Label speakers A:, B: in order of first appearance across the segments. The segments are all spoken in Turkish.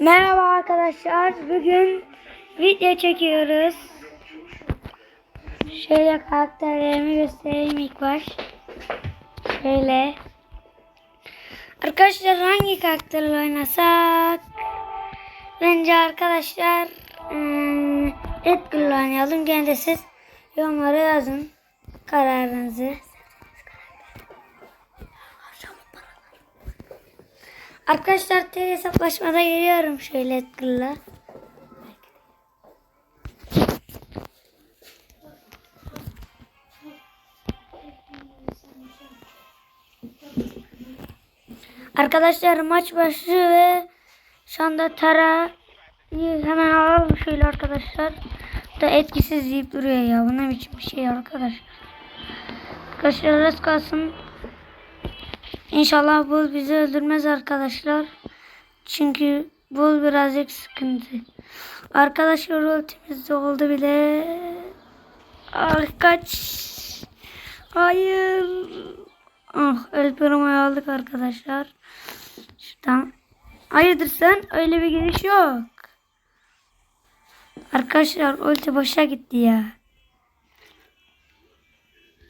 A: Merhaba arkadaşlar. Bugün video çekiyoruz. Şöyle karakterlerimi göstereyim ilk baş. Şöyle. Arkadaşlar hangi karakterle oynasak? Bence arkadaşlar ıı, Edgar'la oynayalım. Gene siz yorumlara yazın kararınızı. Arkadaşlar TV hesaplaşmada geliyorum şöyle Edgar'la. Arkadaşlar maç başlıyor ve şu anda Tara hemen alalım şöyle arkadaşlar. Da etkisiz deyip duruyor ya. Bu ne bir şey arkadaş. Arkadaşlar rast kalsın. İnşallah bul bizi öldürmez arkadaşlar. Çünkü bul birazcık sıkıntı. Arkadaşlar ultimiz oldu bile. Ah kaç. Hayır. Ah el Primo'yu aldık arkadaşlar. Şuradan. Hayırdır sen? Öyle bir giriş yok. Arkadaşlar ulti boşa gitti ya.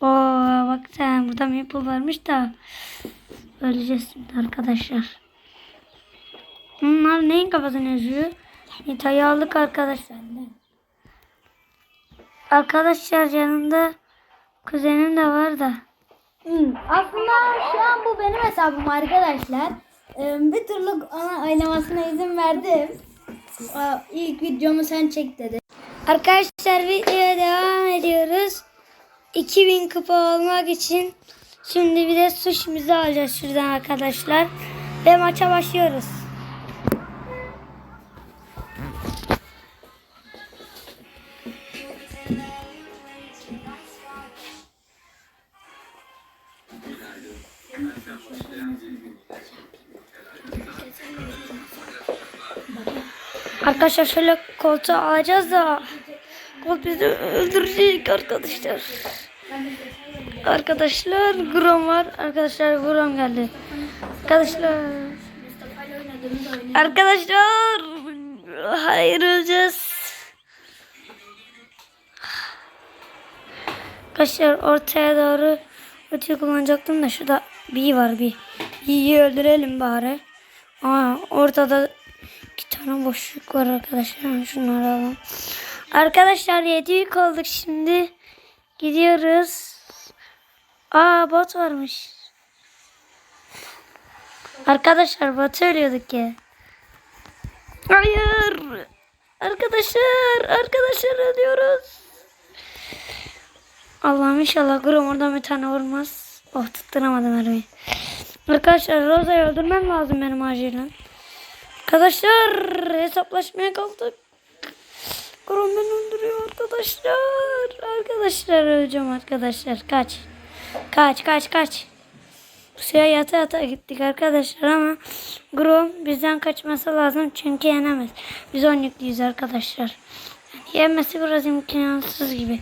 A: Oo bak sen burada maple varmış da öleceğiz şimdi arkadaşlar. Bunlar neyin kafasını yazıyor? Nita'yı aldık arkadaşlar. Arkadaşlar yanında kuzenim de var da.
B: Hmm, Aslında şu an bu benim hesabım arkadaşlar. Ee, Bir türlü ona oynamasına izin verdim. Aa, İlk videomu sen çek dedi.
A: Arkadaşlar videoya devam ediyoruz. 2000 kupa olmak için şimdi bir de sushimizi alacağız şuradan arkadaşlar. Ve maça başlıyoruz. Arkadaşlar şöyle koltuğu alacağız da Kolt bizi öldürecek arkadaşlar. Arkadaşlar Grom var. Arkadaşlar Grom geldi. Arkadaşlar. Arkadaşlar. Hayır öleceğiz. Arkadaşlar ortaya doğru ötüyü kullanacaktım da şurada bir var bir. Bi'yi öldürelim bari. Aa, ortada iki tane boşluk var arkadaşlar. Şunları alalım. Arkadaşlar 7 yük olduk şimdi. Gidiyoruz. Aa bot varmış. Arkadaşlar bot ölüyorduk ya. Hayır. Arkadaşlar. Arkadaşlar ölüyoruz. Allah'ım inşallah Grom oradan bir tane vurmaz. Oh tutturamadım mermiyi. Arkadaşlar Rosa'yı öldürmem lazım benim acilen. Arkadaşlar hesaplaşmaya kalktık. Grom beni öldürüyor arkadaşlar. Arkadaşlar öleceğim arkadaşlar. Kaç. Kaç kaç kaç. Suya yata yata gittik arkadaşlar ama Grom bizden kaçması lazım çünkü yenemez. Biz 10 yüklüyüz arkadaşlar. Yani yenmesi biraz imkansız gibi.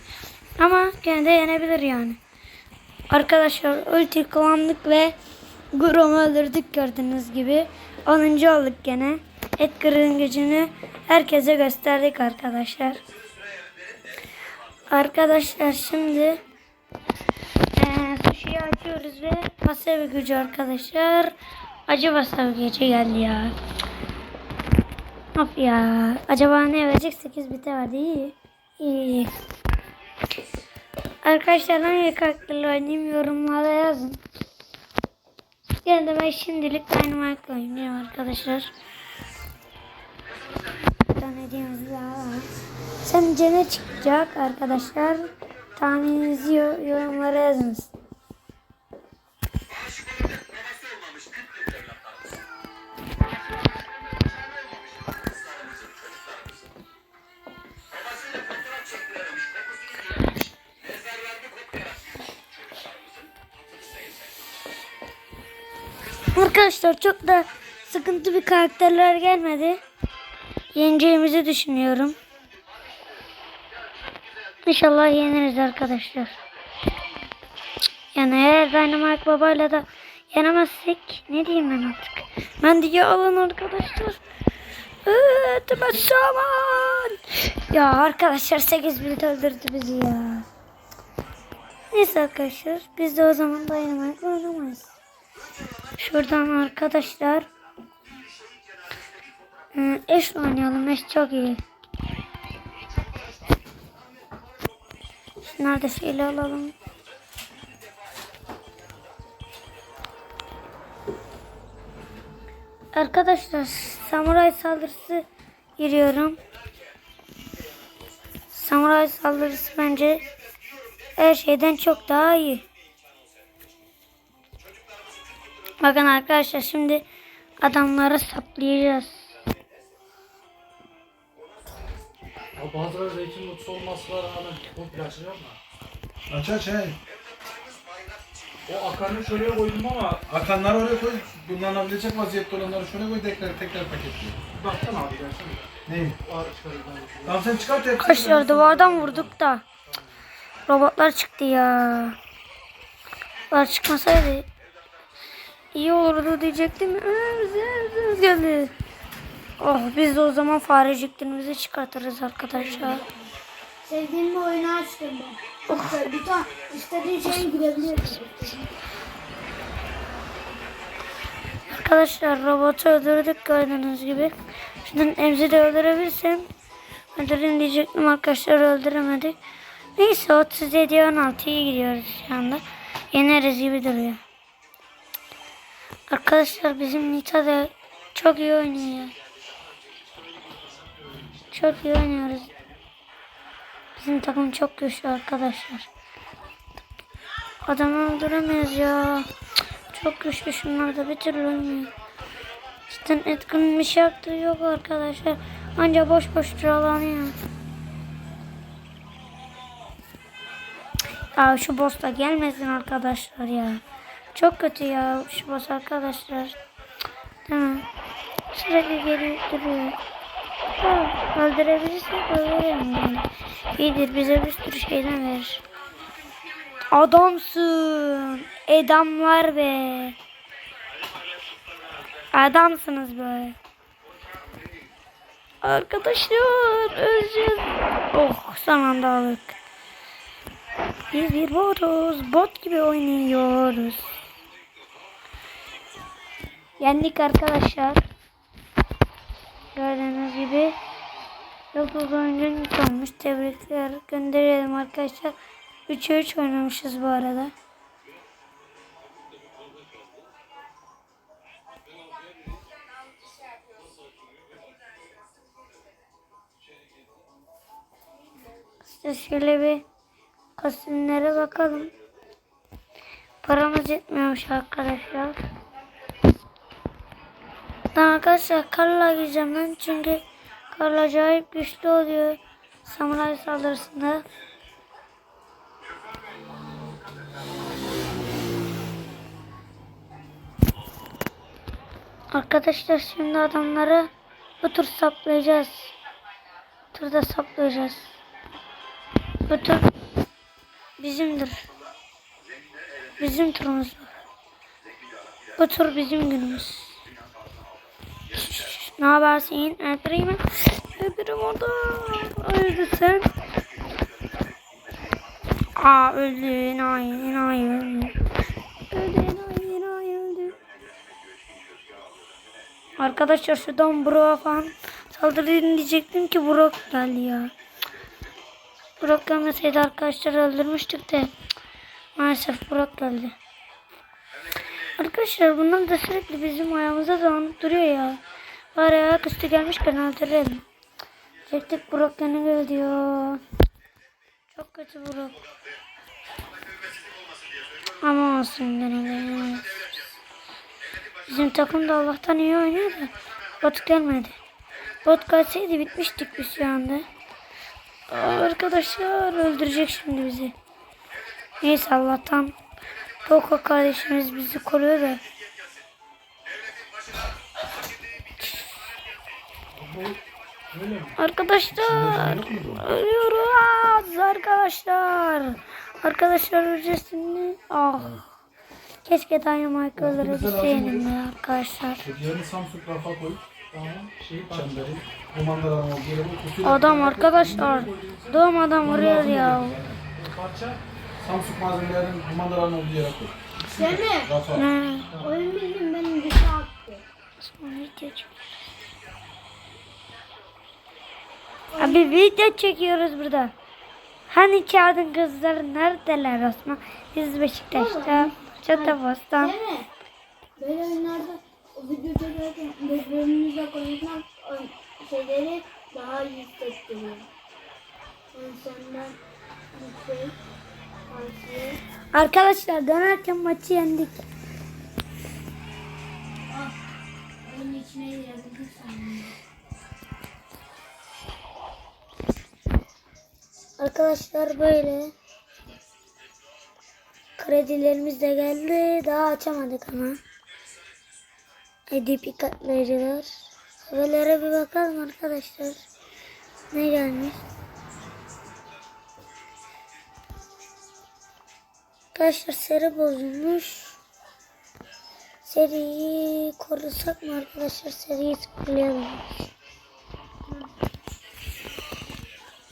A: Ama gene de yenebilir yani. Arkadaşlar ulti kullandık ve Grom'u öldürdük gördüğünüz gibi. 10. olduk gene. Edgar'ın gücünü herkese gösterdik arkadaşlar. Arkadaşlar şimdi sushi'yi açıyoruz ve wasabi gücü arkadaşlar. Acı wasabi gücü geldi ya. Of ya. Acaba ne verecek? 8 bite verdi. İyi. İyi. Arkadaşlar hangi karakterle oynayayım yorumlara yazın. Gene de ben şimdilik Dynamite oynuyorum arkadaşlar. Tane hediyemiz daha var. Sence ne çıkacak arkadaşlar? Tahmininizi yo- yorumlara yazınız. Arkadaşlar çok da sıkıntı bir karakterler gelmedi. Yeneceğimizi düşünüyorum. İnşallah yeniriz arkadaşlar. Yani eğer Dynamite babayla da yenemezsek ne diyeyim ben artık. Ben diye alın arkadaşlar. Saman. Ya arkadaşlar 8 bin öldürdü bizi ya. Neyse arkadaşlar biz de o zaman dayanamayıp oynamayız. Şuradan arkadaşlar e, eş oynayalım. Eş çok iyi. Şunları da şöyle alalım. Arkadaşlar samuray saldırısı giriyorum. Samuray saldırısı bence her şeyden çok daha iyi. Bakın arkadaşlar şimdi adamları saplayacağız.
C: Ya bazıları zeytin mutlu olmasına rağmen bu flaşını yapma.
D: Aç aç he.
C: O akarını şuraya koydum ama
D: Akanları oraya koy. Kullanabilecek vaziyette olanları şuraya koy tekrar tekrar paketli.
C: baksana abi gelsene. Ara çıkarayım ben.
D: Tamam sen çıkart hepsini.
A: Arkadaşlar duvardan vurduk da robotlar çıktı ya. Robotlar çıkmasaydı iyi olurdu diyecektim. Bize geldi. Oh biz de o zaman fareciklerimizi çıkartırız arkadaşlar.
B: Sevdiğim bir oyunu açtım ben. İşte bir tane istediğin şeye girebiliyorsun.
A: Arkadaşlar robotu öldürdük gördüğünüz gibi. Şundan emzi de öldürebilsem öldürün diyecektim arkadaşlar öldüremedik. Neyse 37'ye 16'ya gidiyoruz şu anda. Yeneriz gibi duruyor. Arkadaşlar bizim Nita da çok iyi oynuyor. Çok iyi oynuyoruz. Bizim takım çok güçlü arkadaşlar. Adamı öldüremeyiz ya. Çok güçlü şunlar da bir türlü ölmüyor. Cidden Edgar'ın bir şey yaptığı yok arkadaşlar. Anca boş boş sıralanıyor. Ya şu boss da gelmesin arkadaşlar ya. Çok kötü ya şu boss arkadaşlar. Değil? Sürekli geri duruyor. Ha, öldürebilirsek öldürelim. İyidir bize bir sürü şeyden verir. Adamsın. Edamlar be. Adamsınız böyle. Arkadaşlar öleceğiz. Oh son aldık. Biz bir botuz. Bot gibi oynuyoruz. Yendik arkadaşlar. Gördüğünüz gibi. Yıldız oyuncu olmuş. Tebrikler gönderelim arkadaşlar. 3'e 3 oynamışız bu arada. İşte şöyle bir kostümlere bakalım. Paramız yetmiyormuş arkadaşlar. Daha arkadaşlar Karla gireceğim ben çünkü Karla acayip güçlü oluyor. Samuray saldırısında. Arkadaşlar şimdi adamları bu tur saplayacağız. Turda saplayacağız. Bu tur bizimdir. Bizim turumuz bu. Bu tur bizim günümüz. Ne habersin? Öpüreyim mi? Öpürüm orada. Öldü sen. Aa öldü. Enayi. Enayi öldü. Öldü enayi. Enayi öldü. Arkadaşlar şuradan Brock'a falan saldırayım diyecektim ki Brock geldi ya. Brock gelmeseydi arkadaşlar öldürmüştük de. Maalesef Brock geldi. Arkadaşlar bunlar da sürekli bizim ayağımıza dolanıp duruyor ya. Bari ayaküstü gelmişken öldürelim. Çektik Brock gene geldi ya. Çok kötü Brock. Ama olsun gene de. Bizim takım da Allah'tan iyi oynuyor bot gelmedi. Bot gelseydi bitmiştik biz şu anda. Aa, arkadaşlar öldürecek şimdi bizi. Neyse Allah'tan Poco kardeşimiz bizi koruyor da. Arkadaşlar ölüyoruz arkadaşlar. Arkadaşlar öleceğiz şimdi. Ah. Keşke Dynamite öldürebilseydim ya arkadaşlar.
D: Diğerini Samsung rafa koy. Kutuyu.
A: Adam arkadaşlar. Doğum adam vuruyor ya.
C: Parça.
D: Samsung malzemelerin kumandaların olduğu yere koy. Rafa.
A: Ne?
B: Oyun bildim benim dışı attı.
A: Abi video çekiyoruz burada. Hani kağıdın kızları neredeler Osman? Biz Beşiktaş'ta.
B: Semih. Böyle oyunlarda o video çekerken birbirimize konuşmak şeyleri daha iyi hissettiriyor. Bir şey tavsiye.
A: Arkadaşlar dönerken maçı yendik.
B: Ah, oyunun içine girebildik sanırım.
A: Arkadaşlar böyle. Kredilerimiz de geldi. Daha açamadık ama. Edip katlayıcılar. Haberlere bir bakalım arkadaşlar. Ne gelmiş? Arkadaşlar seri bozulmuş. Seriyi korusak mı arkadaşlar? Seriyi sıfırlayalım.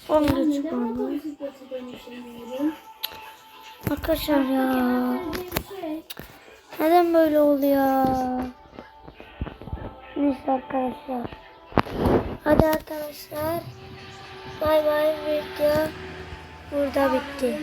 A: 10 güç
B: Neden
A: kaldı.
B: bu bisikleti benim şimdi
A: Arkadaşlar ya.
B: şey.
A: Neden böyle oluyor? Neyse arkadaşlar. Hadi arkadaşlar. Bay bay video burada bitti.